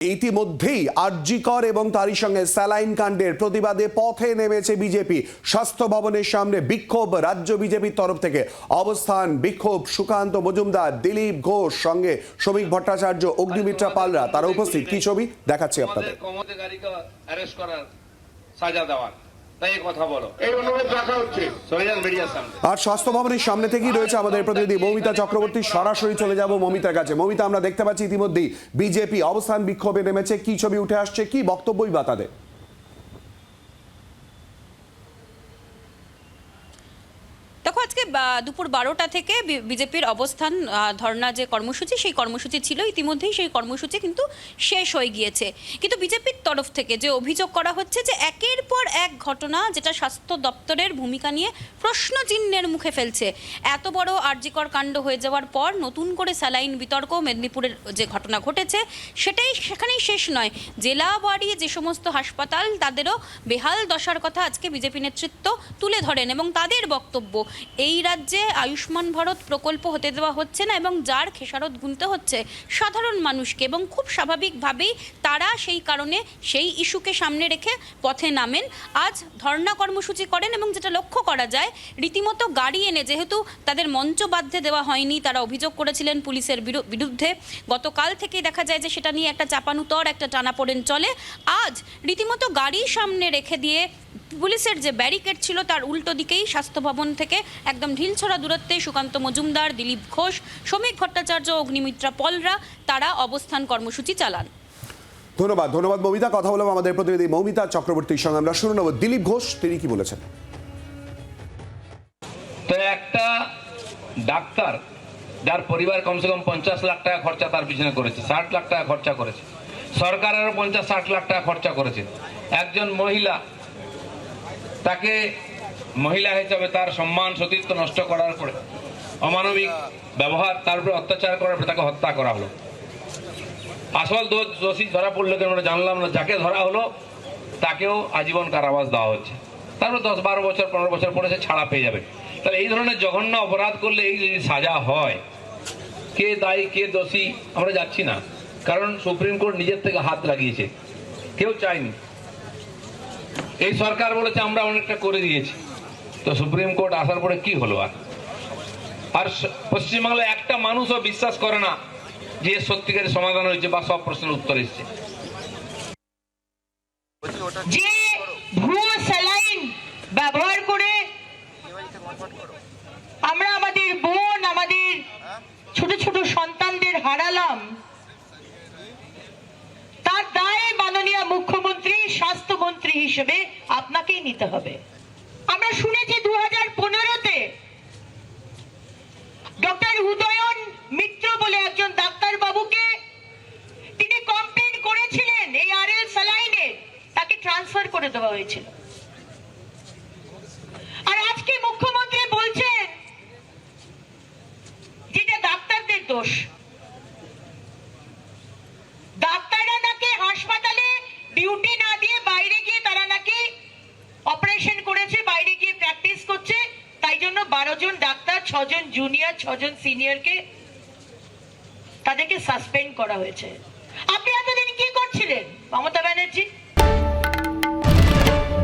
ইতিমধ্যেই আরজিকর এবং তারই সঙ্গে স্যালাইন কাণ্ডের প্রতিবাদে পথে নেমেছে বিজেপি। স্বাস্থ্য ভবনের সামনে বিক্ষোভ, রাজ্য বিজেপির তরফ থেকে অবস্থান, বিক্ষোভ, সুকান্ত মজুমদার, দিলীপ ঘোষ সঙ্গে শ্রমিক ভট্টাচার্য, অগ্নিমিত্রা পালরা, তারা উপস্থিত। কি ছবি? দেখাচ্ছি আপনাদের। সাজা দেওয়ার। তাই কথা বলো। এই অনুরোধ রাখা হচ্ছে। চলে যান মিডিয়ার সামনে। আর স্বাস্থ্য ভবনের সামনে থেকেই রয়েছে আমাদের প্রতিনিধি মমিতা চক্রবর্তী। সরাসরি চলে যাব মমিতার কাছে। মমিতা আমরা দেখতে পাচ্ছি ইতিমধ্যেই বিজেপি অবস্থান বিক্ষোভে নেমেছে। কি ছবি উঠে আসছে? কি বক্তব্যই বা তাদের? দেখো, আজকে দুপুর বারোটা থেকে বিজেপির অবস্থান ধর্ণা যে কর্মসূচি, সেই কর্মসূচি ছিল। ইতিমধ্যেই সেই কর্মসূচি কিন্তু শেষ হয়ে গিয়েছে। কিন্তু বিজেপির তরফ থেকে যে অভিযোগ করা হচ্ছে যে, একের পর এক ঘটনা যেটা স্বাস্থ্য দপ্তরের ভূমিকা নিয়ে প্রশ্ন চিহ্নের মুখে ফেলছে। এত বড় আর্যিকর কাণ্ড হয়ে যাওয়ার পর নতুন করে স্যালাইন বিতর্ক মেদিনীপুরের যে ঘটনা ঘটেছে, সেটাই সেখানেই শেষ নয়। জেলা বাড়ি যে সমস্ত হাসপাতাল, তাদেরও বেহাল দশার কথা আজকে বিজেপি নেতৃত্ব তুলে ধরেন এবং তাদের বক্তব্য। এই রাজ্যে আয়ুষ্মান ভারত প্রকল্প হতে দেওয়া হচ্ছে না এবং যার খেসারত গুনতে হচ্ছে সাধারণ মানুষকে এবং খুব স্বাভাবিকভাবেই তারা সেই কারণে সেই ইস্যুকে সামনে রেখে পথে নামেন। আজ ধর্ণা কর্মসূচি করেন এবং যেটা লক্ষ্য করা যায়, রীতিমতো গাড়ি এনে যেহেতু তাদের মঞ্চ বাধ্যে দেওয়া হয়নি, তারা অভিযোগ করেছিলেন পুলিশের বিরু- বিরুদ্ধে। গতকাল থেকেই দেখা যায় যে সেটা নিয়ে একটা চাপানুতর, একটা টানাপোড়েন চলে। আজ রীতিমতো গাড়ি সামনে রেখে দিয়ে পুলিশের যে ব্যারিকেড ছিল তার উল্টো দিকেই স্বাস্থ্য ভবন থেকে একদম ঢিলছড়া দূরত্বে সুকান্ত মজুমদার দিলীপ ঘোষ শ্রমিক ভট্টাচার্য অগ্নিমিত্রা পলরা তারা অবস্থান কর্মসূচি চালান। ধন্যবাদ ধন্যবাদ মমিতা। কথা বললাম আমাদের প্রতিনিধি মমিতা চক্রবর্তীর সঙ্গে। আমরা শুনে নেব দিলীপ ঘোষ তিনি কি বলেছেন? তো একটা ডাক্তার যার পরিবার কমসে কম পঞ্চাশ লাখ টাকা খরচা তার পিছনে করেছে ষাট লাখ টাকা খরচা করেছে। সরকারেরও পঞ্চাশ ষাট লাখ টাকা খরচা করেছে। একজন মহিলা তাকে মহিলা হিসাবে তার সম্মান সতীত্ব নষ্ট করার পরে অমানবিক ব্যবহার তার উপরে অত্যাচার করার পরে তাকে হত্যা করা হলো। আসল দোষ- দোষী ধরা পড়ল কেন আমরা জানলাম না। যাকে ধরা হলো তাকেও আজীবন কারাবাস দেওয়া হচ্ছে। তারপর দশ বারো বছর পনেরো বছর পরে সে ছাড়া পেয়ে যাবে। তাহলে এই ধরনের জঘন্য অপরাধ করলে এই যদি সাজা হয় কে দায়ী কে দোষী আমরা যাচ্ছি না। কারণ সুপ্রিম কোর্ট নিজের থেকে হাত লাগিয়েছে। কেউ চায়নি। এই সরকার বলেছে আমরা অনেকটা করে দিয়েছি। তো সুপ্রিম কোর্ট আসার পরে কি হলো আর? আর পশ্চিমবাংলায় একটা মানুষও বিশ্বাস করে না যে সত্যিকারের সমাধান হয়েছে বা সব প্রশ্নের উত্তর এসেছে। স্যালাইন ব্যবহার করে আমরা আমাদের বোন, আমাদের ছোট ছোট সন্তানদের হারালাম। তার দায় মাননীয় মুখ্যমন্ত্রী স্বাস্থ্যমন্ত্রী হিসেবে আপনাকেই নিতে হবে। আমরা শুনেছি দু হাজার পনেরোতে ডক্টর উদয়ন মিত্র বলে একজন ডাক্তার বাবুকে তিনি কমপ্লেন করেছিলেন এই আর এল স্যালাইনে তাকে ট্রান্সফার করে দেওয়া হয়েছিল। আর আজকে মুখ্যমন্ত্রী বলছেন, যেটা ডাক্তারদের দোষ ডাক্তাররা নাকি হাসপাতালে ডিউটি না দিয়ে বাইরে গিয়ে তারা নাকি অপারেশন করেছে বাইরে গিয়ে প্র্যাকটিস করছে তাই জন্য বারো জন ডাক্তার ছজন জুনিয়র ছজন সিনিয়রকে তাদেরকে সাসপেন্ড করা হয়েছে। আপনি এতদিন কি করছিলেন? মমতা ব্যানার্জি?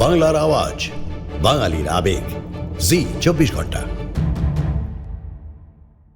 বাংলার আওয়াজ, বাঙালির আবেগ। জি, চব্বিশ ঘণ্টা।